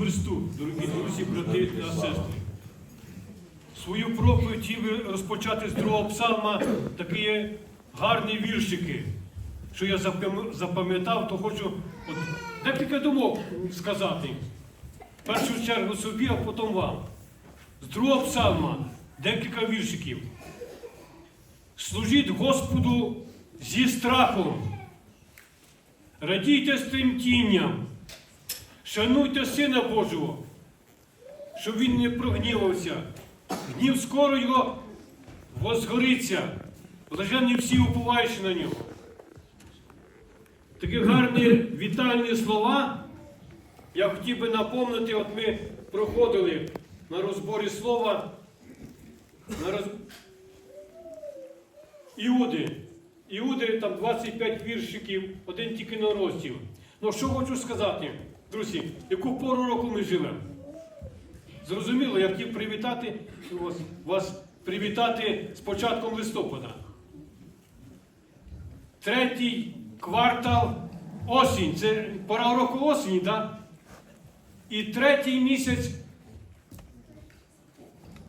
Христу, дорогі друзі, брати та сестри. Свою проповідь хотів розпочати з другого псалма такі гарні віршики, що я запам'ятав, то хочу от, декілька думок сказати. В першу чергу собі, а потім вам. З другого псалма декілька віршиків. Служіть Господу зі страхом, радійте з тремтінням, шануйте Сина Божого, щоб він не прогнівався. Гнів скоро його возгориться, блаженні всі уповаючи на нього. Такі гарні вітальні слова. Я хотів би напомнити, от ми проходили на розборі слова на роз... Іуди. Іуди там 25 віршиків, один тільки на розділ. Ну що хочу сказати, друзі, яку пору року ми живемо? Зрозуміло, я хотів привітати вас, вас привітати з початком листопада. Третій квартал осінь. Це пора року осені, так? І третій місяць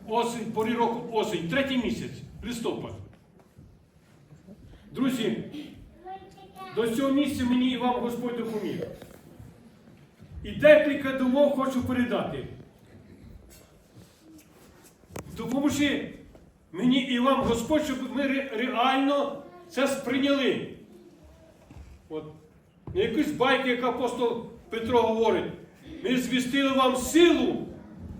осінь, пори року осінь, третій місяць, листопад. Друзі, до цього місця мені і вам Господь допоміг. І декілька думок хочу передати. Допоможи мені і вам Господь, щоб ми ре- реально це сприйняли. От. Не якісь байки, як апостол Петро говорить. Ми звістили вам силу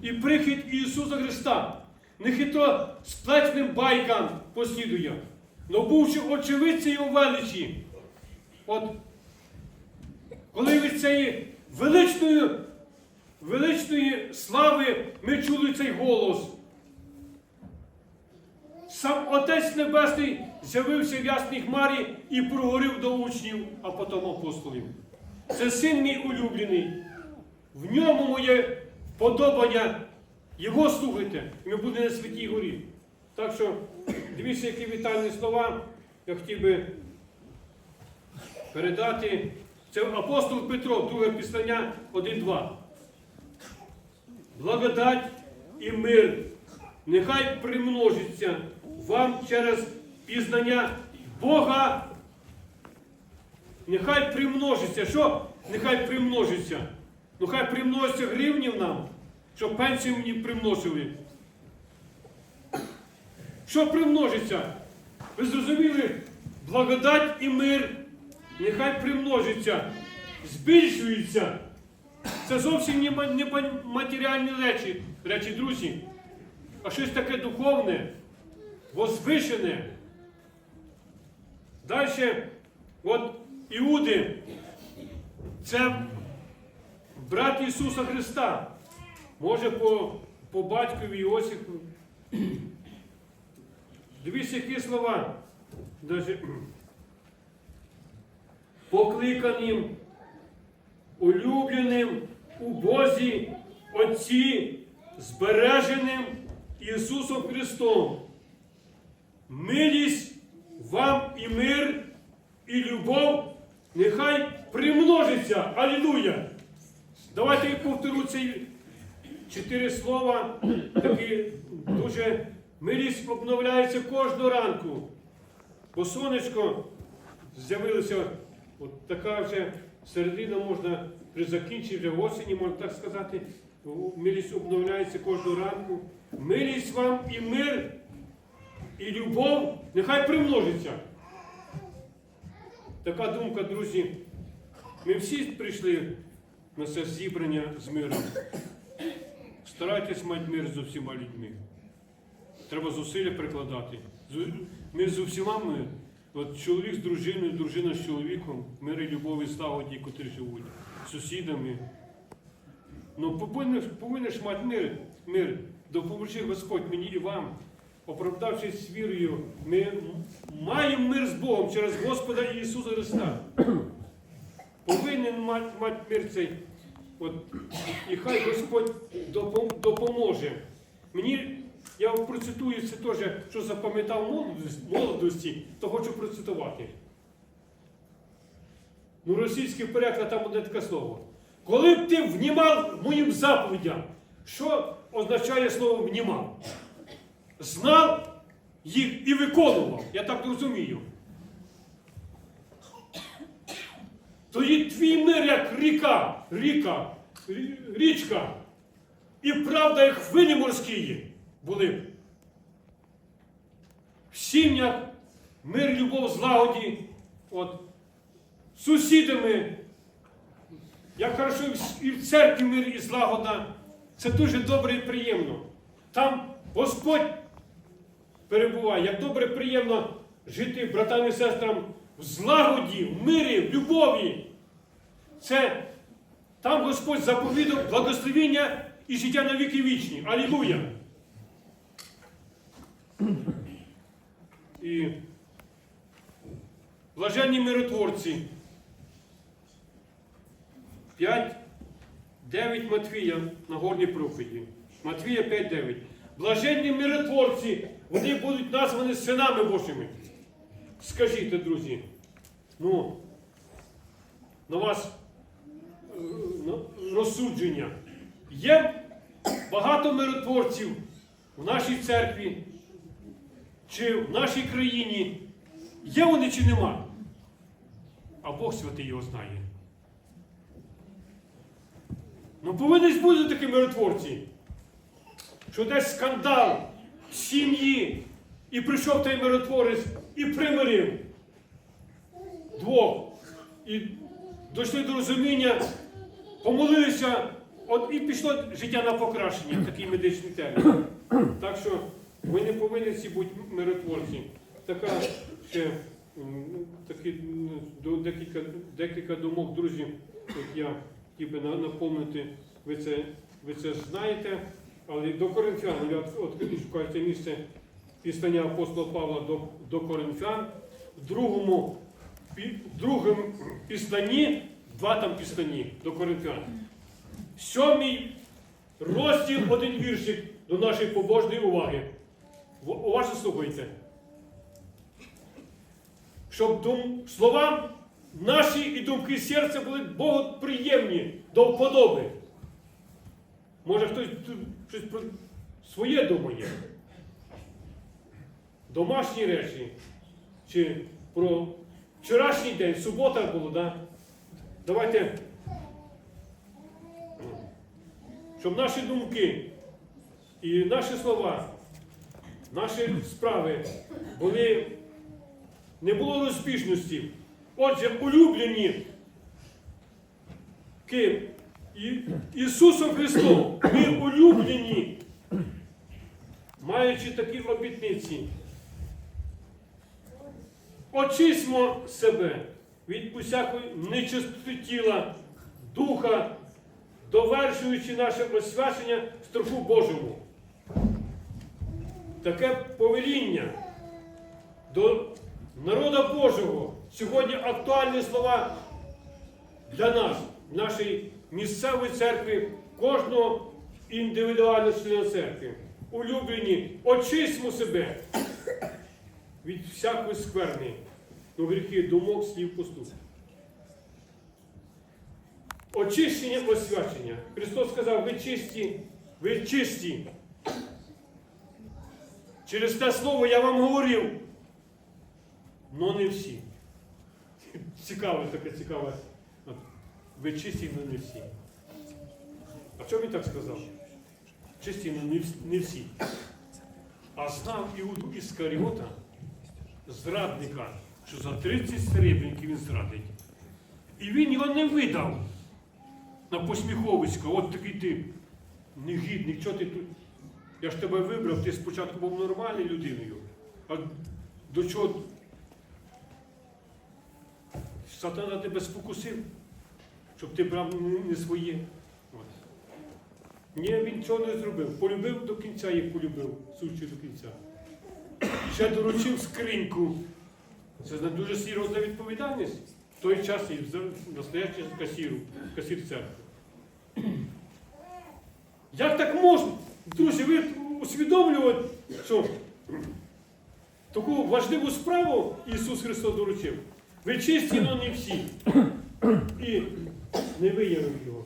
і прихід Ісуса Христа. Не хитро сплечним байкам послідує. Но бувши очевидці його величі. От коли від цієї величної, величної слави ми чули цей голос. Сам Отець Небесний з'явився в ясній хмарі і проговорив до учнів, а потім апостолів. Це син мій улюблений. В ньому моє вподобання. Його слухайте, і ми будемо на святій горі. Так що, дивіться, які вітальні слова я хотів би передати. Це апостол Петро, друге післання 1-2. Благодать і мир нехай примножиться вам через пізнання Бога. Нехай примножиться. Що? Нехай примножиться. Ну хай примножиться гривнів нам, щоб пенсію мені примножили. Що примножиться? Ви зрозуміли? Благодать і мир. Нехай примножиться, збільшується. Це зовсім не ма- не ма- матеріальні речі, речі, друзі, а щось таке духовне, возвишене. Далі, от Іуди, це брат Ісуса Христа. Може по, по батькові Іосифу. Дивіться, які слова. Даже, покликаним, улюбленим у Бозі Отці, збереженим Ісусом Христом. Милість вам і мир, і любов нехай примножиться. Алілуя! Давайте я повторю ці чотири слова, такі дуже милість обновляється кожного ранку. Бо сонечко з'явилося, от така вже середина можна при закінченні вже осені, можна так сказати, милість обновляється кожного ранку. Милість вам і мир, і любов нехай примножиться. Така думка, друзі. Ми всі прийшли на це зібрання з миром. Старайтесь мати мир з усіма людьми. Треба зусилля прикладати. З- Ми з усіма ми, от чоловік з дружиною, дружина з чоловіком, мир і любов і ті, котрі живуть, сусідами. Ну, повинен, повинен мати мир, мир. Допоможи Господь мені і вам. Оправдавшись вірою, ми маємо мир з Богом через Господа Ісуса Христа. Повинен мати, мати мир цей. От, і хай Господь допом- допоможе. Мені, я вам процитую це теж, що запам'ятав молодості, то хочу процитувати. Ну, російський переклад там одне таке слово. коли б ти внімав моїм заповідям, що означає слово внімав? Знав їх і виконував. Я так розумію. Тоді твій мир як ріка, ріка, річка. І правда, як хвилі морські були. В сім'ях мир, любов, злагоді, от, сусідами, як хорошо і в- церкві мир і злагода. Це дуже добре і приємно. Там Господь перебуває. Як добре приємно жити братам і сестрам в злагоді, в мирі, в любові. Це там Господь заповідав благословіння і життя на віки вічні. Алілуя! І блаженні миротворці. 5, 9 Матвія на горній проповіді. Матвія 5, 9. Блаженні миротворці, вони будуть названі синами Божими. Скажіть, друзі, ну, на вас е, розсудження. Є багато миротворців в нашій церкві чи в нашій країні. Є вони чи нема? А Бог святий його знає. Ну повинні бути такі миротворці, що десь скандал в сім'ї, і прийшов той миротворець і примирив двох. І дійшли до розуміння, помолилися, от і пішло життя на покращення, такий медичний термін. Так що ви не повинні всі бути миротворці. Така ще такі, декілька, декілька думок, друзі, от я хотів би на- наповнити, ви це, ви це знаєте, але до Коринфян, я от, шукаю це місце післання апостола Павла до, до Коринфян, в другому пі- другому післанні, два там післанні до Коринфян. Сьомий розділ, один віршик до нашої побожної уваги. В- Уважно слухайте. Щоб дум, слова наші і думки серця були Богу приємні до вподоби. Може хтось щось про своє думає. Домашні речі. Чи про вчорашній день, субота було, да? Давайте. Щоб наші думки і наші слова, наші справи були, не було розбіжності. Отже, улюблені ким? І, Ісусом Христом. Ми улюблені, маючи такі обітниці. Очисмо себе від усякої нечистоти тіла, духа, довершуючи наше освячення страху Божому. Таке повеління до народа Божого сьогодні актуальні слова для нас, нашої місцевої церкви, кожного індивідуального члена церкви. Улюблені, очисмо себе від всякої скверни, ну, гріхи, думок, слів, поступків. Очищення, освячення. Христос сказав, ви чисті, ви чисті. Через те слово я вам говорив. Но не всі. Цікаве таке цікаве. Ви чисті, але не всі. А чому він так сказав? Чисті, але не всі. А знав Іуду Іскаріота, зрадника, що за 30 серебряників він зрадить. І він його не видав на посміховисько. От такий ти негідник, що ти тут? Я ж тебе вибрав, ти спочатку був нормальною людиною. А до чого сатана тебе спокусив, щоб ти брав не- своє. Ні, він цього не зробив. Полюбив до кінця, як полюбив, сучи до кінця. Ще доручив скриньку. Це дуже серйозна відповідальність. В той час і настоящий касіру, касір церкви. Як так можна? Друзі, ви усвідомлюєте, що таку важливу справу Ісус Христос доручив. Ви чисті, але не всі. І не виявив його.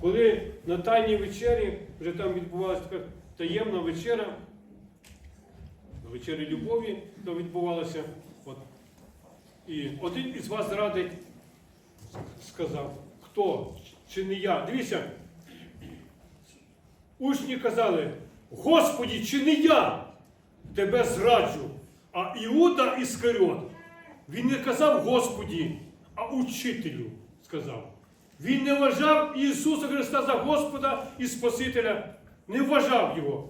Коли на тайній вечері, вже там відбувалася така таємна вечера, на вечері любові то відбувалося. От. І один із вас радить сказав, хто, чи не я. Дивіться, учні казали, Господі, чи не я тебе зраджу? А Іуда Іскаріот, він не казав Господі, а учителю сказав. Він не вважав Ісуса Христа за Господа і Спасителя, не вважав Його.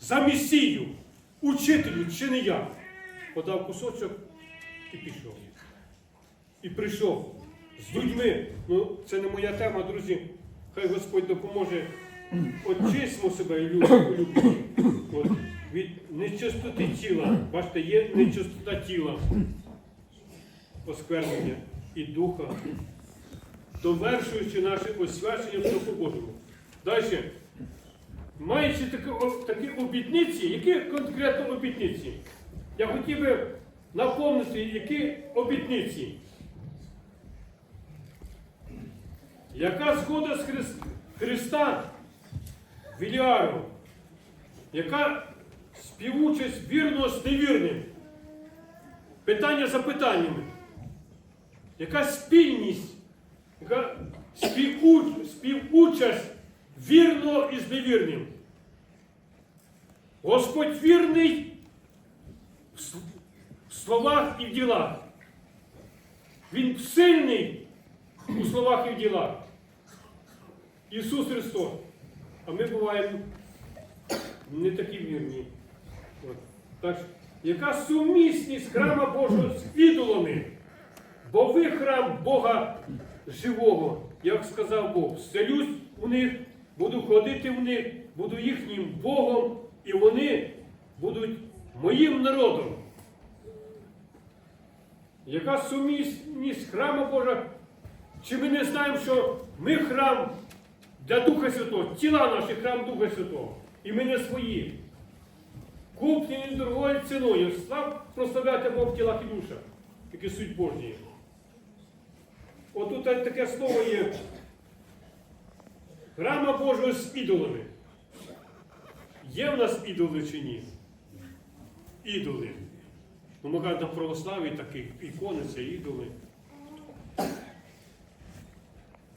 За Месію, учителю, чи не я. Подав кусочок і пішов. І прийшов з людьми. Ну, це не моя тема, друзі. Хай Господь допоможе. Очисмо себе любові. Від нечистоти тіла. Бачите, є нечистота тіла, осквернення і духа, довершуючи наше освячення в Духу Божому. Далі. Маючи такі, такі обітниці, які конкретно обітниці? Я хотів би напомнити, які обітниці. Яка згода з Хрис- Христа Віліару? Яка співучасть вірного з невірним? Питання за питаннями. Яка спільність, яка співуч- співучасть вірного із невірним? Господь вірний в словах і в ділах. Він сильний у словах і в ділах. Ісус Христос. А ми буваємо не такі вірні. От. Так, яка сумісність храма Божого з ідолами? Бо ви храм Бога живого, як сказав Бог, вселюсь у них, буду ходити в них, буду їхнім Богом, і вони будуть моїм народом. Яка сумісність храма Божа? Чи ми не знаємо, що ми храм для Духа Святого, тіла наші храм Духа Святого, і ми не свої. Куплені дорогою ціною. Слав прославляти Бог в тілах і душах, які суть Божні. Отут таке слово є. Храма Божого з ідолами. Є в нас ідоли чи ні? Ідоли. Ну, ми кажемо, на православі такі ікони, це ідоли.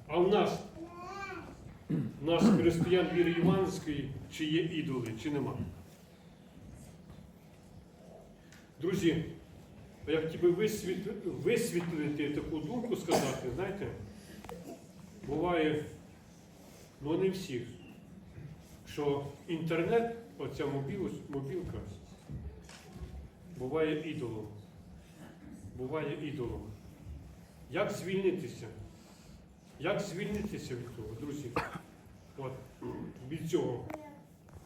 А в нас, в нас християн віри Іванської, чи є ідоли, чи нема. Друзі, я хотів би висвіт- висвітлити таку думку сказати, знаєте, буває, ну не всіх, що інтернет, оця мобіл, мобілка, буває ідолом. Буває ідолом. Як звільнитися? Як звільнитися від того, друзі? От, від цього.